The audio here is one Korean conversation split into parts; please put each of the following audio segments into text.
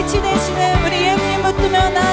빛이 되시는 우리 예수님 붙으면 나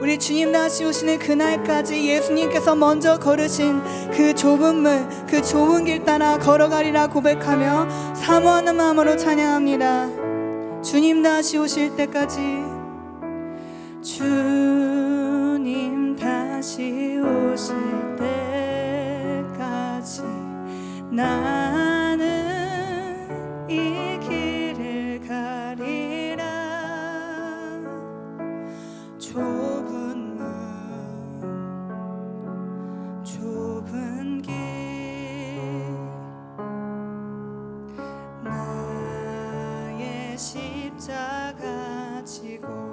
우리 주님 다시 오시는 그날까지 예수님께서 먼저 걸으신 그 좁은 물, 그 좁은 길 따라 걸어가리라 고백하며 사모하는 마음으로 찬양합니다. 주님 다시 오실 때까지 주님 다시 오실 때까지 나 지고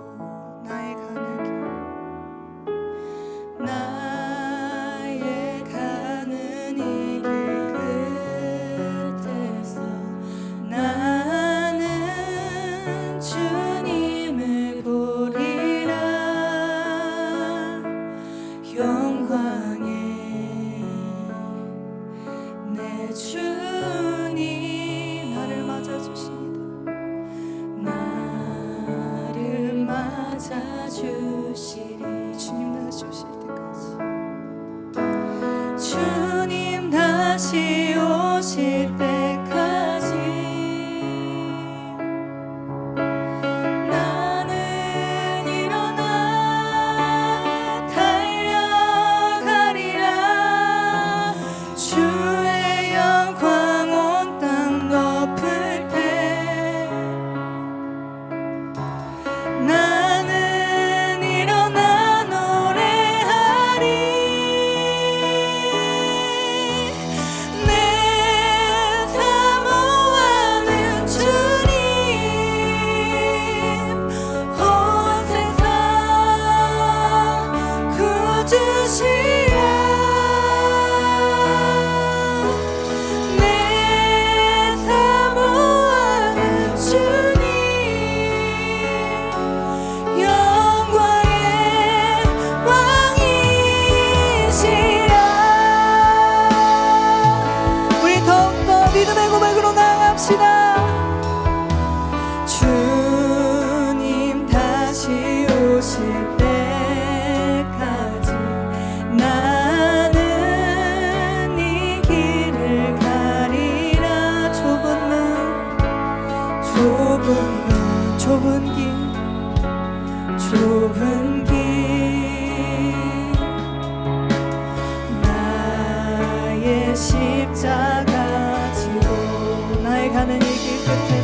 십자가 지고 나의 가는 이 길 끝에